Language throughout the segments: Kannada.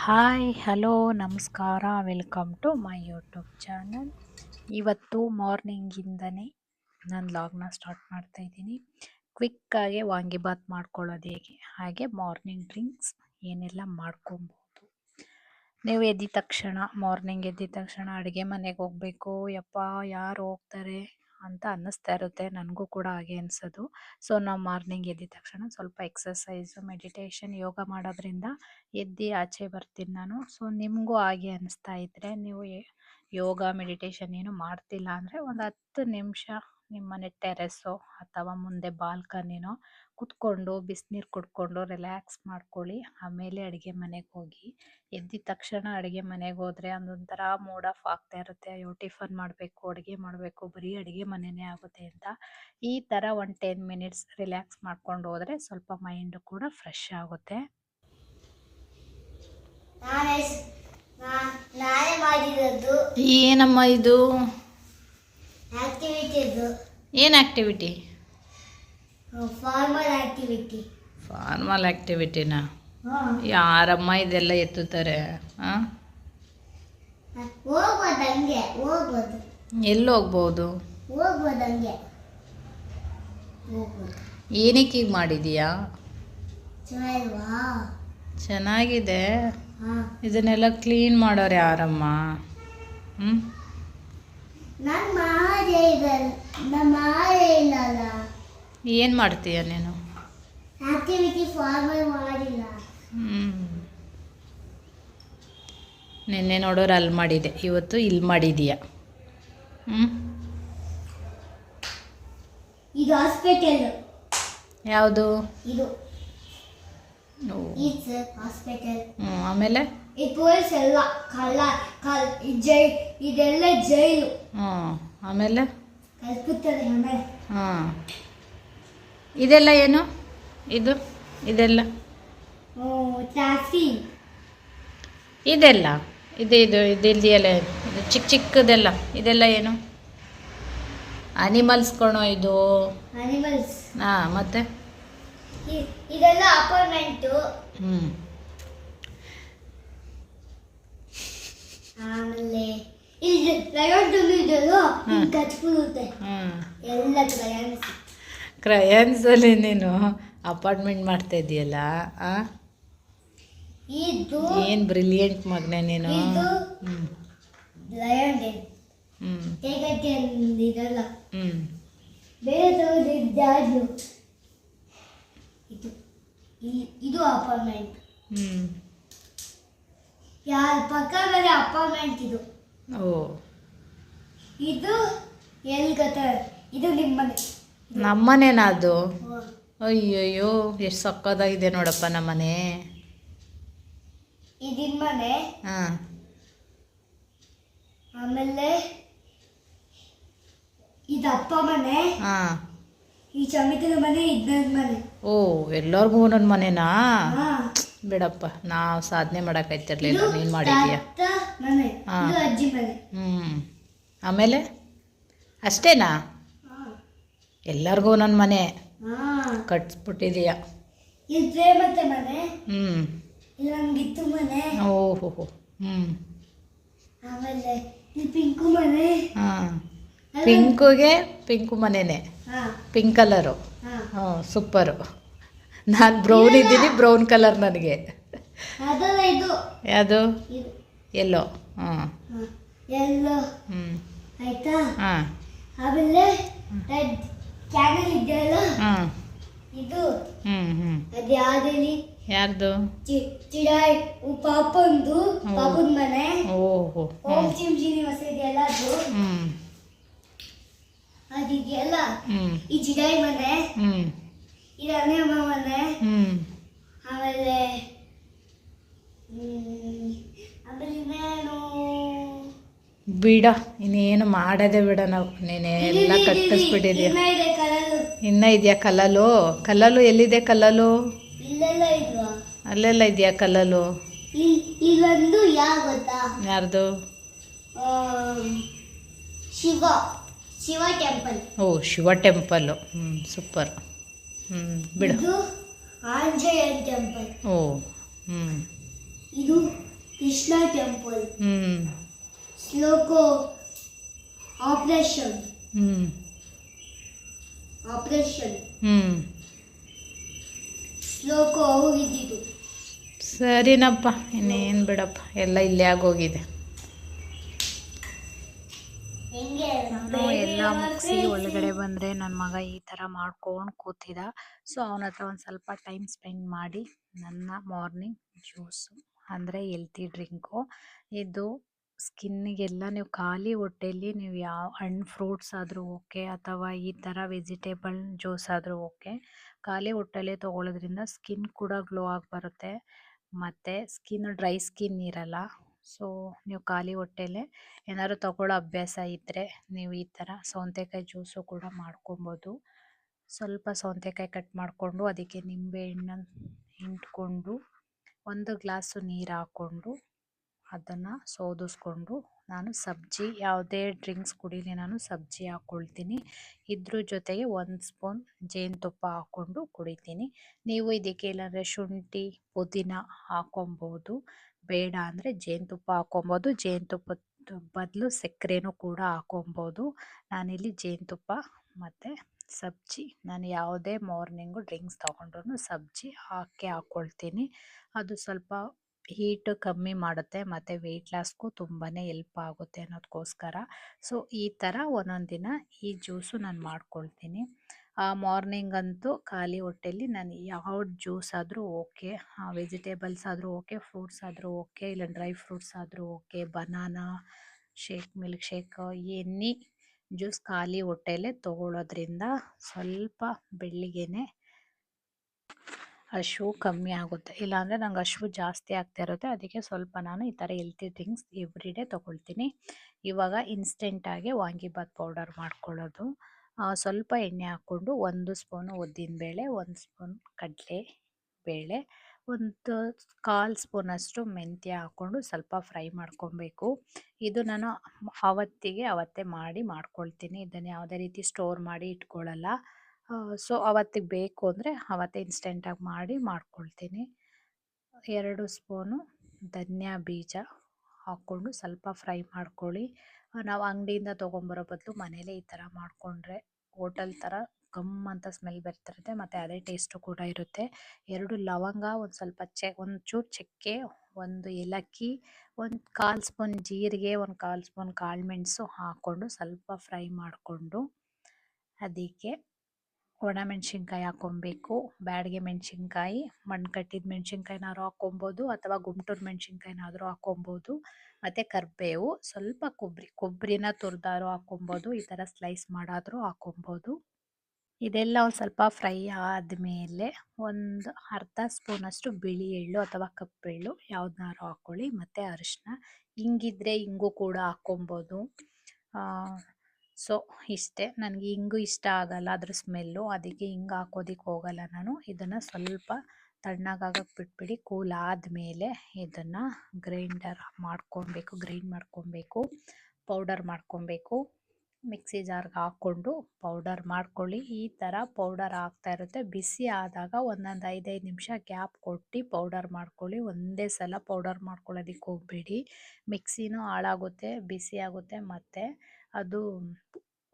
ಹಾಯ್, ಹಲೋ, ನಮಸ್ಕಾರ, welcome to my YouTube channel. ಇವತ್ತು ಮಾರ್ನಿಂಗಿಂದನೇ ನಾನು ಲಾಗ್ನ ಸ್ಟಾರ್ಟ್ ಮಾಡ್ತಾ ಇದ್ದೀನಿ. ಕ್ವಿಕ್ಕಾಗಿ ವಾಂಗಿಬಾತ್ ಮಾಡ್ಕೊಳ್ಳೋದು ಹೇಗೆ? ಹಾಗೆ ಮಾರ್ನಿಂಗ್ ಡ್ರಿಂಕ್ಸ್ ಏನೆಲ್ಲ ಮಾಡ್ಕೊಬೋದು. ನೀವು ಎದ್ದಿದ ತಕ್ಷಣ, ಮಾರ್ನಿಂಗ್ ಎದ್ದಿದ ತಕ್ಷಣ ಅಡುಗೆ ಮನೆಗೆ ಹೋಗಬೇಕು. ಯಪ್ಪ, ಯಾರು ಹೋಗ್ತಾರೆ? ಅಂತ ಅನ್ನಿಸ್ತಾ ಇರುತ್ತೆ. ನನಗೂ ಕೂಡ ಹಾಗೆ ಅನಿಸೋದು. ಸೊ, ನಾವು ಮಾರ್ನಿಂಗ್ ಎದ್ದಿದ ತಕ್ಷಣ ಸ್ವಲ್ಪ ಎಕ್ಸಸೈಸು ಮೆಡಿಟೇಷನ್, ಯೋಗ ಮಾಡೋದ್ರಿಂದ ಎದ್ದು ಆಚೆ ಬರ್ತೀನಿ ನಾನು. ಸೊ, ನಿಮಗೂ ಹಾಗೆ ಅನಿಸ್ತಾ ಇದ್ದರೆ ನೀವು ಯೋಗ, ಮೆಡಿಟೇಷನ್ ಏನು ಮಾಡ್ತಿಲ್ಲ ಅಂದರೆ ಒಂದು ಹತ್ತು ನಿಮಿಷ ನಿಮ್ಮನೆ ಟೆರೆಸ್ಸೋ ಅಥವಾ ಮುಂದೆ ಬಾಲ್ಕನಿನೋ ಕುತ್ಕೊಂಡು ಬಿಸಿನೀರು ಕುಡ್ಕೊಂಡು ರಿಲ್ಯಾಕ್ಸ್ ಮಾಡ್ಕೊಳ್ಳಿ. ಆಮೇಲೆ ಅಡುಗೆ ಮನೆಗೆ ಹೋಗಿ. ಎದ್ದಿದ ತಕ್ಷಣ ಅಡುಗೆ ಮನೆಗೆ ಹೋದರೆ ಅದೊಂಥರ ಮೂಡ್ ಆಫ್ ಆಗ್ತಾ ಇರುತ್ತೆ. ಅಯ್ಯೋ ಟಿಫನ್ ಮಾಡಬೇಕು ಅಡುಗೆ ಮಾಡಬೇಕು ಬರೀ ಅಡುಗೆ ಮನೆಯೇ ಆಗುತ್ತೆ ಅಂತ. ಈ ಥರ ಒಂದು ಟೆನ್ ಮಿನಿಟ್ಸ್ ರಿಲ್ಯಾಕ್ಸ್ ಮಾಡ್ಕೊಂಡು ಹೋದರೆ ಸ್ವಲ್ಪ ಮೈಂಡು ಕೂಡ ಫ್ರೆಶ್ ಆಗುತ್ತೆ. ಏನಮ್ಮ ಇದು? ಆಕ್ಟಿವಿಟಿ ಇದು. ಏನು ಆ್ಯಕ್ಟಿವಿಟಿ ಫಾರ್ಮಲ್ ಆಕ್ಟಿವಿಟಿ ಫಾರ್ಮಲ್ ಆ್ಯಕ್ಟಿವಿಟಿನ ಯಾರಮ್ಮ ಇದೆಲ್ಲ ಎತ್ತುತ್ತಾರೆ? ಹಾಂ ಹೋಗ್ಬೋದು ಹಂಗೆ ಹೋಗ್ಬೋದು. ಎಲ್ಲಿ ಹೋಗ್ಬೋದು? ಹೋಗ್ಬೋದು ಹಂಗೆ. ಹೋಗ್ಬೋದು. ಏನಕ್ಕೆ ಈಗ ಮಾಡಿದೀಯಾ? ಚೆನ್ನಾಗಿಲ್ವಾ? ಚೆನ್ನಾಗಿದೆ. ಹಾಂ. ಇದನ್ನೆಲ್ಲ ಕ್ಲೀನ್ ಮಾಡೋರು ಯಾರಮ್ಮ? ಹ್ಞೂ ನಮ್ಮ ಮಾಡೇ ಇದೆ ನಮ್ಮ ಮಾಡೇ ಇಲ್ಲಲ್ಲ. ಏನು ಮಾಡ್ತೀಯ ನೀನು? ಹ್ಞೂ ನಿನ್ನೆ ನೋಡೋರು ಅಲ್ಲಿ ಮಾಡಿದೆ. ಇವತ್ತು ಇಲ್ಲಿ ಮಾಡಿದೀಯ. ಹ್ಞೂ ಇದು ಹಾಸ್ಪಿಟಲ್ ಯಾವುದು? ಇದು. ಹಾಸ್ಪಿಟಲ್ ಹ್ಞೂ ಆಮೇಲೆ? ಪೊಲೀಸ್ ಎಲ್ಲ ಕಲ್ ಜೈ ಇದೆಲ್ಲ ಜೈಲು. ಹ್ಞೂ ಆಮೇಲೆ? ಕಲ್ಪುತ್ತದೆ ಆಮೇಲೆ. ಹಾಂ ಇದೆಲ್ಲ ಏನು? ಇದು ಇದೆಲ್ಲ. ಇದೆಲ್ಲ. ಇದು ಇದು ಇದೆಲ್ಲ ಇದು ಚಿಕ್ಕ ಚಿಕ್ಕದೆಲ್ಲ. ಇದೆಲ್ಲ ಏನು? ಅನಿಮಲ್ಸ್ ಕಣೋ ಇದು. ಅನಿಮಲ್ಸ್ ಹಾಂ ಮತ್ತೆ? ಇದೆಲ್ಲ ಹ್ಮ್. ಹ್ಞೂ ಆಮೇಲೆ ಇಲ್ಲಿ ಲಯನ್ ಇದೆಯಲ್ಲ? ಹ್ಮ್. ಎಲ್ಲ ಲಯನ್ಸ್ ಕ್ರಯನ್ಸಲ್ಲಿ ನೀನು ಅಪಾರ್ಟ್ಮೆಂಟ್ ಮಾಡ್ತಾ ಇದೆಯಲ್ಲ ಆ? ಇದು ಏನು ಬ್ರಿಲಿಯಂಟ್ ಮಗನೆ ನೀನು? ಇದು ಬೇರೆ ಅಪಾರ್ಟ್ಮೆಂಟ್. ಅಪಾರ್ಟ್ಮೆಂಟ್ ಇದು. ಓ. ಇದು ಎಲ್ಲಿ ಗೊತ್ತ ಇದು ನಿಮ್ಮನೆ. ನಮ್ಮನೇನಾ ಅದು ಅಯ್ಯಯ್ಯೋ ಎಷ್ಟು ಸಕ್ಕದಾಗಿದೆ ನೋಡಪ್ಪ ನಮ್ಮನೆ. ಮನೆ. ಹಾಂ. ಆಮೇಲೆ ಇದು ಅಪ್ಪ ಮನೆ. ಹಾಂ. ಈ ಚಮಿತನ ಮನೆ ಇದು ನನ್ನ ಮನೆ. ಓ ಎಲ್ಲರಿಗೂ ಒಂದೊಂದು ಮನೆನಾ. ಬಿಡಪ್ಪ ನಾವು ಸಾಧನೆ ಮಾಡೋಕ್ಕಾಯ್ತಿರ್ಲಿಲ್ಲ ನೀನು ಮಾಡಿದೀಯ? ಮನೆ ಇದು ಅಜ್ಜಿ ಮನೆ. ಹ್ಞೂ ಆಮೇಲೆ? ಅಷ್ಟೇನಾ. ಎಲ್ಲರಿಗೂ ನನ್ನ ಮನೆ. ಕಟ್ಸ್ಬಿಟ್ಟಿದೀಯ. ಹ್ಞೂ ಓಹೋ ಹ್ಞೂ ಪಿಂಕುಗೆ ಪಿಂಕು ಮನೆನೇ. Pink colour. ಹ್ಞೂ ಸೂಪರು. ನಾನು ಬ್ರೌನ್ ಇದ್ದೀನಿ ಬ್ರೌನ್ ಕಲರ್ ನನಗೆ. ಯಾವುದು? ಎಲ್ಲೋ. ಹ್ಞೂ ಹಾ. ಎಲ್ಲೋ. ಹ್ಞೂ ಆಯ್ತಾ? ಹಾಂ. ಆಮೇಲೆ ಕ್ಯಾನಲ್ ಇದೆಯಲ್ಲ? ಇದು. ಅದು ಯಾವ್ದಲ್ಲಿ ಯಾರ್ದು? ಚಿಡಾಯ್ ಪಾಪಂದು. ಪಾಪದ ಮನೆ. ಓಹೋ. ಓಂ ಚಿಮ್ ಶ್ರೀನಿವಾಸ ಇದೆಯಲ್ಲ ಅದು? ಅದಿದೆಯಲ್ಲ ಈ ಚಿಡಾಯ್ ಮನೆ ಇದು ಅಮ್ಮ ಮನೆ ಆಮೇಲೆ ಆಮೇಲೆ ಬಿಡ ಇನ್ನೇನು ಮಾಡದೆ ಬಿಡ ನಾವು. ನೀನೆಲ್ಲ ಕಟ್ಟಿಸ್ಬಿಟ್ಟಿದ್ಯಾ? ಇನ್ನ ಇದೆಯಾ ಕಲ್ಲಲು ಕಲ್ಲಲು ಎಲ್ಲಿದೆ ಕಲ್ಲಲು ಅಲ್ಲೆಲ್ಲ ಇದೆಯಾ ಕಲ್ಲಲು ಯಾರ್ದು? ಶಿವ ಶಿವ ಟೆಂಪಲ್. ಓ ಶಿವ ಟೆಂಪಲ್ಲು ಹ್ಞೂ ಸೂಪರ್. ಹ್ಞೂ ಬಿಡು. ಇದು ಆಂಜನೇಯನ್ ಟೆಂಪಲ್. ಓ ಹ್ಞೂ ಇದು ಕೃಷ್ಣ ಟೆಂಪಲ್. ಹ್ಞೂ ಶ್ಲೋಕೋ ಆಪರೇಷನ್ ಹ್ಞೂ ಆಪರೇಷನ್ ಹ್ಮ್ ಶ್ಲೋಕ ಅವ್ರು ಇದ್ದಿದ್ದು ಸರಿನಪ್ಪ ಇನ್ನೇನು ಬಿಡಪ್ಪ ಎಲ್ಲ ಇಲ್ಲೇ ಆಗೋಗಿದೆ. ನಾನು ಎಲ್ಲ ಮುಗಿಸಿ ಒಳಗಡೆ ಬಂದರೆ ನನ್ನ ಮಗ ಈ ಥರ ಮಾಡ್ಕೊಂಡು ಕೂತಿದ್ದ ಸೊ ಅವನ ಹತ್ರ ಒಂದು ಸ್ವಲ್ಪ ಟೈಮ್ ಸ್ಪೆಂಡ್ ಮಾಡಿ ನನ್ನ ಮಾರ್ನಿಂಗ್ ಜ್ಯೂಸು ಅಂದರೆ ಎಲ್ತಿ ಡ್ರಿಂಕು ಇದು ಸ್ಕಿನ್ನಿಗೆಲ್ಲ ನೀವು ಖಾಲಿ ಹೊಟ್ಟೆಯಲ್ಲಿ ನೀವು ಯಾವ ಹಣ್ಣು ಫ್ರೂಟ್ಸ್ ಆದರೂ ಓಕೆ ಅಥವಾ ಈ ಥರ ವೆಜಿಟೇಬಲ್ ಜ್ಯೂಸ್ ಆದರೂ ಓಕೆ, ಖಾಲಿ ಹೊಟ್ಟೆಲ್ಲೇ ತೊಗೊಳೋದ್ರಿಂದ ಸ್ಕಿನ್ ಕೂಡ ಗ್ಲೋ ಆಗಿ ಬರುತ್ತೆ. ಮತ್ತು ಸ್ಕಿನ್ ಡ್ರೈ ಸ್ಕಿನ್ ಇರಲ್ಲ, ಸೊ ನೀವು ಖಾಲಿ ಹೊಟ್ಟೆಲೇ ಏನಾದ್ರು ತಗೊಳ್ಳೋ ಅಭ್ಯಾಸ ಇದ್ದರೆ ನೀವು ಈ ಥರ ಸೌಂತೆಕಾಯಿ ಜ್ಯೂಸು ಕೂಡ ಮಾಡ್ಕೊಬೋದು. ಸ್ವಲ್ಪ ಸೌಂತೆಕಾಯಿ ಕಟ್ ಮಾಡಿಕೊಂಡು ಅದಕ್ಕೆ ನಿಂಬೆಹಣ್ಣು ಹಿಂಡ್ಕೊಂಡು ಒಂದು ಗ್ಲಾಸು ನೀರು ಹಾಕ್ಕೊಂಡು ಅದನ್ನು ಸೋದಿಸ್ಕೊಂಡು ನಾನು ಸಬ್ಜಿ, ಯಾವುದೇ ಡ್ರಿಂಕ್ಸ್ ಕುಡೀಲಿ ನಾನು ಸಬ್ಜಿ ಹಾಕ್ಕೊಳ್ತೀನಿ ಇದ್ರ ಜೊತೆಗೆ ಒಂದು ಸ್ಪೂನ್ ಜೇನುತುಪ್ಪ ಹಾಕ್ಕೊಂಡು ಕುಡಿತೀನಿ. ನೀವು ಇದಕ್ಕೆ ಇಲ್ಲಾಂದರೆ ಶುಂಠಿ, ಪುದೀನ ಹಾಕೊಬೋದು. ಬೇಡ ಅಂದರೆ ಜೇನುತುಪ್ಪ ಹಾಕ್ಕೊಬೋದು ಜೇನುತುಪ್ಪದ ಬದಲು ಸಕ್ಕರೆನೂ ಕೂಡ ಹಾಕ್ಕೊಬೋದು ನಾನಿಲ್ಲಿ ಜೇನುತುಪ್ಪ ಮತ್ತು ಸಬ್ಜಿ, ನಾನು ಯಾವುದೇ ಮಾರ್ನಿಂಗು ಡ್ರಿಂಕ್ಸ್ ತಗೊಂಡ್ರು ಸಬ್ಜಿ ಹಾಕಿ ಹಾಕ್ಕೊಳ್ತೀನಿ ಅದು ಸ್ವಲ್ಪ ಹೀಟ್ ಕಮ್ಮಿ ಮಾಡುತ್ತೆ, ಮತ್ತು ವೆಯ್ಟ್ ಲಾಸ್ಗೂ ತುಂಬಾ ಎಲ್ಪ್ ಆಗುತ್ತೆ ಅನ್ನೋದಕ್ಕೋಸ್ಕರ ಸೊ ಈ ಥರ ಒಂದೊಂದು ದಿನ ಈ ಜ್ಯೂಸು ನಾನು ಮಾಡ್ಕೊಳ್ತೀನಿ. ಮಾರ್ನಿಂಗ್ ಅಂತೂ ಖಾಲಿ ಹೊಟ್ಟೆಲಿ ನಾನು ಯಾವ ಜ್ಯೂಸ್ ಆದರೂ ಓಕೆ ವೆಜಿಟೇಬಲ್ಸ್ ಆದರೂ ಓಕೆ ಫ್ರೂಟ್ಸ್ ಆದರೂ ಓಕೆ ಇಲ್ಲ ಡ್ರೈ ಫ್ರೂಟ್ಸ್ ಆದರೂ okay banana shake milk shake any juice ಖಾಲಿ ಹೊಟ್ಟೆಲೇ ತಗೊಳ್ಳೋದ್ರಿಂದ ಸ್ವಲ್ಪ ಬೆಳಿಗ್ಗೆನೆ ಹಶು ಕಮ್ಮಿ ಆಗುತ್ತೆ. ಇಲ್ಲಾಂದರೆ ನಂಗೆ ಹಶು ಜಾಸ್ತಿ ಆಗ್ತಾ ಇರುತ್ತೆ. ಅದಕ್ಕೆ ಸ್ವಲ್ಪ ನಾನು ಈ ಥರ ಹೆಲ್ತಿ ಥಿಂಗ್ಸ್ ಎವ್ರಿ ಡೇ ತೊಗೊಳ್ತೀನಿ. ಇವಾಗ ಇನ್ಸ್ಟೆಂಟಾಗಿ ವಾಂಗಿಬಾತ್ ಪೌಡರ್ ಮಾಡ್ಕೊಳ್ಳೋದು. ಸ್ವಲ್ಪ ಎಣ್ಣೆ ಹಾಕ್ಕೊಂಡು ಒಂದು ಸ್ಪೂನು ಉದ್ದಿನಬೇಳೆ ಒಂದು ಸ್ಪೂನ್ ಕಡಲೆ ಬೇಳೆ, ಒಂದು ಕಾಲು ಸ್ಪೂನಷ್ಟು ಮೆಂತ್ಯ ಹಾಕ್ಕೊಂಡು ಸ್ವಲ್ಪ ಫ್ರೈ ಮಾಡ್ಕೊಬೇಕು. ಇದು ನಾನು ಅವತ್ತಿಗೆ ಅವತ್ತೇ ಮಾಡಿ ಮಾಡ್ಕೊಳ್ತೀನಿ. ಇದನ್ನು ಯಾವುದೇ ರೀತಿ ಸ್ಟೋರ್ ಮಾಡಿ ಇಟ್ಕೊಳ್ಳಲ್ಲ. ಸೊ ಅವತ್ತಿಗೆ ಬೇಕು ಅಂದರೆ ಅವತ್ತೇ ಇನ್ಸ್ಟೆಂಟಾಗಿ ಮಾಡಿ ಮಾಡ್ಕೊಳ್ತೀನಿ. ಎರಡು ಸ್ಪೂನು ಧನಿಯಾ ಬೀಜ ಹಾಕ್ಕೊಂಡು ಸ್ವಲ್ಪ ಫ್ರೈ ಮಾಡ್ಕೊಳ್ಳಿ. ನಾವು ಅಂಗಡಿಯಿಂದ ತೊಗೊಂಬರೋ ಬದಲು ಮನೇಲೇ ಈ ಥರ ಮಾಡಿಕೊಂಡ್ರೆ ಹೋಟೆಲ್ ಥರ ಗಮ್ ಅಂತ ಸ್ಮೆಲ್ ಬರ್ತಿರುತ್ತೆ, ಮತ್ತು ಅದೇ ಟೇಸ್ಟು ಕೂಡ ಇರುತ್ತೆ. ಎರಡು ಲವಂಗ, ಒಂದು ಸ್ವಲ್ಪ ಚೆ ಒಂದು ಚೂರು ಚಕ್ಕೆ, ಒಂದು ಏಲಕ್ಕಿ, ಒಂದು ಕಾಲು ಸ್ಪೂನ್ ಜೀರಿಗೆ, ಒಂದು ಕಾಲು ಸ್ಪೂನ್ ಕಾಳುಮೆಣಸು ಹಾಕ್ಕೊಂಡು ಸ್ವಲ್ಪ ಫ್ರೈ ಮಾಡಿಕೊಂಡು ಅದಕ್ಕೆ ಒಣಮೆಣ್ಸಿನ್ಕಾಯಿ ಹಾಕ್ಕೊಬೇಕು. ಬ್ಯಾಡ್ಗೆ ಮೆಣಸಿನ್ಕಾಯಿ ಮಣ್ಣು ಕಟ್ಟಿದ ಮೆಣಸಿನ್ಕಾಯಿನಾದ್ರು ಹಾಕ್ಕೊಬೋದು ಅಥವಾ ಗುಂಟೂರು ಮೆಣಸಿನ್ಕಾಯಿನಾದರೂ ಹಾಕ್ಕೊಬೋದು. ಮತ್ತು ಕರಿಬೇವು, ಸ್ವಲ್ಪ ಕೊಬ್ಬರಿ ಕೊಬ್ಬರಿನ ತುರಿದಾರು ಹಾಕ್ಕೊಬೋದು, ಈ ಥರ ಸ್ಲೈಸ್ ಮಾಡಾದರೂ ಹಾಕ್ಕೊಬೋದು. ಇದೆಲ್ಲ ಒಂದು ಸ್ವಲ್ಪ ಫ್ರೈ ಆದಮೇಲೆ ಒಂದು ಅರ್ಧ ಸ್ಪೂನಷ್ಟು ಬಿಳಿ ಎಳ್ಳು ಅಥವಾ ಕಪ್ಪೆಳ್ಳು ಯಾವ್ದನ್ನಾರು ಹಾಕ್ಕೊಳ್ಳಿ. ಮತ್ತು ಅರಿಶಿನ ಹಿಂಗಿದ್ರೆ ಹಿಂಗೂ ಕೂಡ ಹಾಕ್ಕೊಬೋದು. ಸೊ, ಇಷ್ಟೇ. ನನಗೆ ಹಿಂಗು ಇಷ್ಟ ಆಗಲ್ಲ ಅದ್ರ ಸ್ಮೆಲ್ಲು. ಅದಕ್ಕೆ ಹಿಂಗೆ ಹಾಕೋದಿಕ್ಕೆ ಹೋಗಲ್ಲ ನಾನು. ಇದನ್ನು ಸ್ವಲ್ಪ ತಣ್ಣಗಾಗಕ್ಕೆ ಬಿಟ್ಬಿಡಿ. ಕೂಲ್ ಆದಮೇಲೆ ಇದನ್ನು ಗ್ರೈಂಡರ್ ಮಾಡ್ಕೊಬೇಕು. ಗ್ರೈಂಡ್ ಮಾಡ್ಕೊಬೇಕು. ಪೌಡರ್ ಮಾಡ್ಕೊಬೇಕು. ಮಿಕ್ಸಿ ಜಾರ್ಗೆ ಹಾಕ್ಕೊಂಡು ಪೌಡರ್ ಮಾಡ್ಕೊಳ್ಳಿ. ಈ ಥರ ಪೌಡರ್ ಆಗ್ತಾ ಇರುತ್ತೆ. ಬಿಸಿ ಆದಾಗ ಒಂದೊಂದು ಐದೈದು ನಿಮಿಷ ಗ್ಯಾಪ್ ಕೊಟ್ಟು ಪೌಡರ್ ಮಾಡ್ಕೊಳ್ಳಿ. ಒಂದೇ ಸಲ ಪೌಡರ್ ಮಾಡ್ಕೊಳ್ಳೋದಕ್ಕೆ ಹೋಗಬೇಡಿ. ಮಿಕ್ಸಿನೂ ಹಾಳಾಗುತ್ತೆ, ಬಿಸಿ ಆಗುತ್ತೆ. ಮತ್ತು ಅದು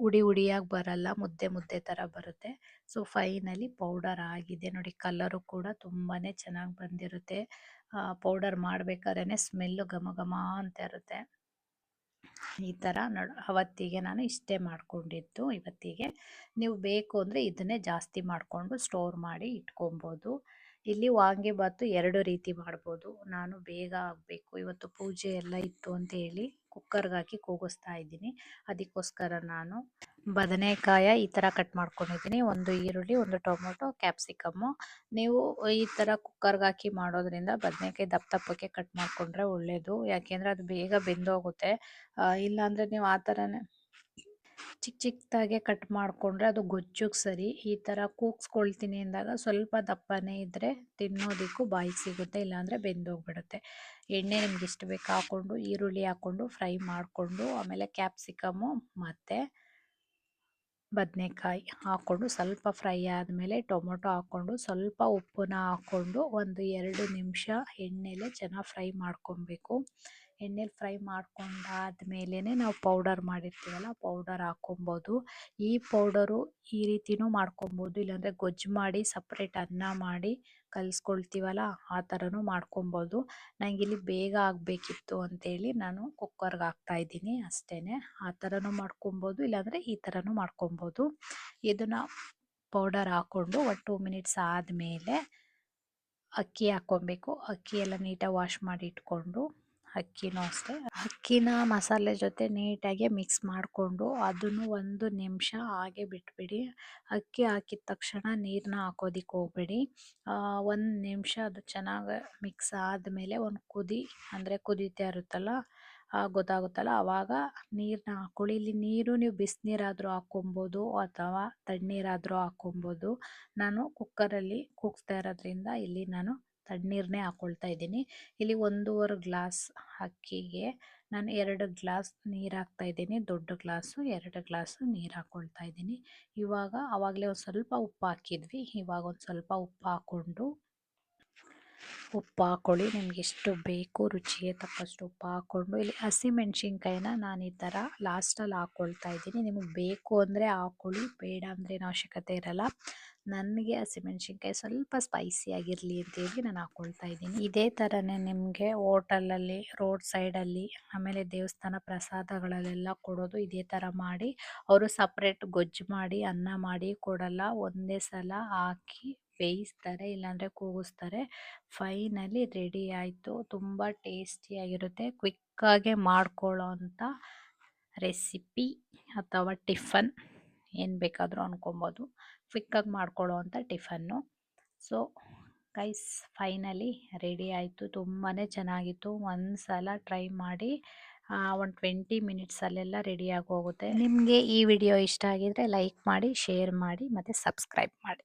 ಉಡಿ ಉಡಿಯಾಗಿ ಬರಲ್ಲ, ಮುದ್ದೆ ಮುದ್ದೆ ಥರ ಬರುತ್ತೆ. ಸೊ ಫೈನಲಿ ಪೌಡರ್ ಆಗಿದೆ ನೋಡಿ ಕಲರು ಕೂಡ ತುಂಬಾ ಚೆನ್ನಾಗಿ ಬಂದಿರುತ್ತೆ. ಪೌಡರ್ ಮಾಡಬೇಕಾದ್ರೆ ಸ್ಮೆಲ್ಲು ಘಮ ಘಮ ಅಂತ ಇರುತ್ತೆ. ಈ ಥರ ನೋಡ, ಅವತ್ತಿಗೆ ನಾನು ಇಷ್ಟೇ ಮಾಡ್ಕೊಂಡಿದ್ದು. ಇವತ್ತಿಗೆ ನೀವು ಬೇಕು ಅಂದರೆ ಇದನ್ನೇ ಜಾಸ್ತಿ ಮಾಡಿಕೊಂಡು ಸ್ಟೋರ್ ಮಾಡಿ ಇಟ್ಕೊಬೋದು. ಇಲ್ಲಿ ವಾಂಗಿಬಾತು ಎರಡು ರೀತಿ ಮಾಡ್ಬೋದು. ನಾನು ಬೇಗ ಆಗಬೇಕು. ಇವತ್ತು ಪೂಜೆ ಎಲ್ಲ ಇತ್ತು ಅಂತ ಹೇಳಿ. ಕುಕ್ಕರ್ಗೆ ಹಾಕಿ ಕೂಗಿಸ್ತಾ ಇದ್ದೀನಿ. ಅದಕ್ಕೋಸ್ಕರ ನಾನು ಬದನೆಕಾಯ ಈ ಥರ ಕಟ್ ಮಾಡ್ಕೊಂಡಿದ್ದೀನಿ. ಒಂದು ಈರುಳ್ಳಿ, ಒಂದು ಟೊಮೊಟೊ, ಕ್ಯಾಪ್ಸಿಕಮ್ಮು. ನೀವು ಈ ಥರ ಕುಕ್ಕರ್ಗೆ ಹಾಕಿ ಮಾಡೋದ್ರಿಂದ ಬದನೆಕಾಯಿ ದಪ್ಪ ದಪ್ಪಕ್ಕೆ ಕಟ್ ಮಾಡಿಕೊಂಡ್ರೆ ಒಳ್ಳೆಯದು ಯಾಕೆಂದರೆ ಅದು ಬೇಗ ಬೆಂದೋಗುತ್ತೆ. ಇಲ್ಲಾಂದರೆ ನೀವು ಆ ಥರನೇ ಚಿಕ್ಕ ಚಿಕ್ಕದಾಗೆ ಕಟ್ ಮಾಡಿಕೊಂಡ್ರೆ ಅದು ಗೊಜ್ಜುಗೆ ಸರಿ. ಈ ಥರ ಕೂಗ್ಸ್ಕೊಳ್ತೀನಿ ಅಂದಾಗ ಸ್ವಲ್ಪ ದಪ್ಪನೇ ಇದ್ದರೆ ತಿನ್ನೋದಕ್ಕೂ ಬಾಯಿಗೆ ಸಿಗುತ್ತೆ, ಇಲ್ಲಾಂದರೆ ಬೆಂದೋಗ್ಬಿಡುತ್ತೆ. ಎಣ್ಣೆ ನಿಮ್ಗೆ ಎಷ್ಟು ಬೇಕು ಹಾಕ್ಕೊಂಡು ಈರುಳ್ಳಿ ಹಾಕ್ಕೊಂಡು ಫ್ರೈ ಮಾಡಿಕೊಂಡು, ಆಮೇಲೆ ಕ್ಯಾಪ್ಸಿಕಮ್ಮು ಮತ್ತು ಬದನೆಕಾಯಿ ಹಾಕ್ಕೊಂಡು ಸ್ವಲ್ಪ ಫ್ರೈ ಆದಮೇಲೆ ಟೊಮೊಟೊ ಹಾಕ್ಕೊಂಡು ಸ್ವಲ್ಪ ಉಪ್ಪನ್ನ ಹಾಕ್ಕೊಂಡು ಒಂದು ಎರಡು ನಿಮಿಷ ಎಣ್ಣೆಲೆ ಚೆನ್ನಾಗಿ ಫ್ರೈ ಮಾಡ್ಕೊಬೇಕು. ಎಣ್ಣೆಲಿ ಫ್ರೈ ಮಾಡ್ಕೊಂಡಾದ್ಮೇಲೆ ನಾವು ಪೌಡರ್ ಮಾಡಿರ್ತೀವಲ್ಲ, ಪೌಡರ್ ಹಾಕೊಬೋದು ಈ ಪೌಡರು ಈ ರೀತಿನೂ ಮಾಡ್ಕೊಬೋದು. ಇಲ್ಲಾಂದರೆ ಗೊಜ್ಜು ಮಾಡಿ, ಸಪ್ರೇಟ್ ಅನ್ನ ಮಾಡಿ ಕಲಿಸ್ಕೊಳ್ತೀವಲ್ಲ, ಆ ಥರನೂ ಮಾಡ್ಕೊಬೋದು. ನನಗಿಲ್ಲಿ ಬೇಗ ಆಗಬೇಕಿತ್ತು ಅಂತೇಳಿ ನಾನು ಕುಕ್ಕರ್ಗೆ ಹಾಕ್ತಾಯಿದ್ದೀನಿ ಅಷ್ಟೇ ಆ ಥರನೂ ಮಾಡ್ಕೊಬೋದು, ಇಲ್ಲಾಂದರೆ ಈ ಥರನೂ ಮಾಡ್ಕೊಬೋದು. ಇದನ್ನು ಪೌಡರ್ ಹಾಕ್ಕೊಂಡು ಒಂದು ಟೂ ಮಿನಿಟ್ಸ್ ಆದಮೇಲೆ ಅಕ್ಕಿ ಹಾಕ್ಕೊಬೇಕು. ಅಕ್ಕಿ ಎಲ್ಲ ನೀಟಾಗಿ ವಾಶ್ ಮಾಡಿ ಇಟ್ಕೊಂಡು ಅಕ್ಕಿನೂ ಅಷ್ಟೇ. ಅಕ್ಕಿನ ಮಸಾಲೆ ಜೊತೆ ನೀಟಾಗಿ ಮಿಕ್ಸ್ ಮಾಡಿಕೊಂಡು ಅದನ್ನು ಒಂದು ನಿಮಿಷ ಹಾಗೆ ಬಿಟ್ಬಿಡಿ. ಅಕ್ಕಿ ಹಾಕಿದ ತಕ್ಷಣ ನೀರನ್ನ ಹಾಕೋದಿಕ್ಕೆ ಹೋಗ್ಬೇಡಿ. ಒಂದು ನಿಮಿಷ ಅದು ಚೆನ್ನಾಗಿ ಮಿಕ್ಸ್ ಆದಮೇಲೆ ಒಂದು ಕುದಿ, ಅಂದರೆ ಕುದೀತಾ ಇರುತ್ತಲ್ಲ ಗೊತ್ತಾಗುತ್ತಲ್ಲ? ಆವಾಗ ನೀರನ್ನ ಹಾಕ್ಕೊಳ್ಳಿ ಇಲ್ಲಿ ನೀರು ನೀವು ಬಿಸಿನೀರಾದರೂ ಹಾಕ್ಕೊಬೋದು ಅಥವಾ ತಣ್ಣೀರಾದರೂ ಹಾಕ್ಕೊಬೋದು. ನಾನು ಕುಕ್ಕರಲ್ಲಿ ಕೂಗಿಸ್ತಾ ಇರೋದ್ರಿಂದ ಇಲ್ಲಿ ನಾನು ತಣ್ಣೀರನ್ನೇ ಹಾಕೊಳ್ತಾ ಇದ್ದೀನಿ. ಇಲ್ಲಿ ಒಂದೂವರೆ ಗ್ಲಾಸ್ ಅಕ್ಕಿಗೆ ನಾನು ಎರಡು ಗ್ಲಾಸ್ ನೀರು ಹಾಕ್ತಾ ಇದ್ದೀನಿ. ದೊಡ್ಡ ಗ್ಲಾಸು, ಎರಡು ಗ್ಲಾಸು ನೀರು ಹಾಕ್ಕೊಳ್ತಾ ಇದ್ದೀನಿ. ಇವಾಗ ಆವಾಗಲೇ ಒಂದು ಸ್ವಲ್ಪ ಉಪ್ಪು ಹಾಕಿದ್ವಿ. ಇವಾಗ ಒಂದು ಸ್ವಲ್ಪ ಉಪ್ಪು ಹಾಕ್ಕೊಂಡು ಉಪ್ಪು ಹಾಕ್ಕೊಳ್ಳಿ ನಿಮ್ಗೆ ಎಷ್ಟು ಬೇಕು ರುಚಿಗೆ ತಕ್ಕಷ್ಟು ಉಪ್ಪು ಹಾಕ್ಕೊಂಡು. ಇಲ್ಲಿ ಹಸಿಮೆಣ್ಸಿನ್ಕಾಯಿನ ನಾನು ಈ ಥರ ಲಾಸ್ಟಲ್ಲಿ ಹಾಕ್ಕೊಳ್ತಾ ಇದ್ದೀನಿ. ನಿಮಗೆ ಬೇಕು ಅಂದರೆ ಹಾಕ್ಕೊಳ್ಳಿ ಬೇಡ ಅಂದರೆ ಏನು ಅವಶ್ಯಕತೆ ಇರಲ್ಲ. ನನಗೆ ಹಸಿಮೆಣ್ಸಿನ್ಕಾಯಿ ಸ್ವಲ್ಪ ಸ್ಪೈಸಿ ಆಗಿರಲಿ ಅಂತೇಳಿ ನಾನು ಹಾಕ್ಕೊಳ್ತಾ ಇದ್ದೀನಿ. ಇದೇ ಥರನೇ ನಿಮಗೆ ಹೋಟೆಲಲ್ಲಿ, ರೋಡ್ ಸೈಡಲ್ಲಿ, ಆಮೇಲೆ ದೇವಸ್ಥಾನ ಪ್ರಸಾದಗಳಲ್ಲೆಲ್ಲ ಕೊಡೋದು ಇದೇ ಥರ ಮಾಡಿ, ಅವರು ಸಪ್ರೇಟ್ ಗೊಜ್ಜು ಮಾಡಿ, ಅನ್ನ ಮಾಡಿ ಕೊಡಲ್ಲ, ಒಂದೇ ಸಲ ಹಾಕಿ ಬೇಯಿಸ್ತಾರೆ, ಇಲ್ಲಾಂದರೆ ಕೂಗಿಸ್ತಾರೆ. ಫೈನಲಿ ರೆಡಿ ಆಯಿತು. ತುಂಬ ಟೇಸ್ಟಿಯಾಗಿರುತ್ತೆ ಕ್ವಿಕ್ಕಾಗೆ ಮಾಡ್ಕೊಳ್ಳೋ ಅಂಥ ರೆಸಿಪಿ ಅಥವಾ ಟಿಫನ್ ಏನು ಬೇಕಾದರೂ ಅನ್ಕೊಬೋದು. ಕ್ವಿಕ್ಕಾಗಿ ಮಾಡ್ಕೊಳ್ಳೋ ಅಂಥ tiffin. So, guys, finally ready ಆಯಿತು. ತುಂಬಾ ಚೆನ್ನಾಗಿತ್ತು. ಒಂದು ಸಲ ಟ್ರೈ ಮಾಡಿ ಒಂದು ಟ್ವೆಂಟಿ ಮಿನಿಟ್ಸಲ್ಲೆಲ್ಲ ರೆಡಿಯಾಗಿ ಹೋಗುತ್ತೆ ನಿಮಗೆ ಈ ವಿಡಿಯೋ ಇಷ್ಟ ಆಗಿದರೆ ಲೈಕ್ ಮಾಡಿ, ಶೇರ್ ಮಾಡಿ, ಮತ್ತು ಸಬ್ಸ್ಕ್ರೈಬ್ ಮಾಡಿ.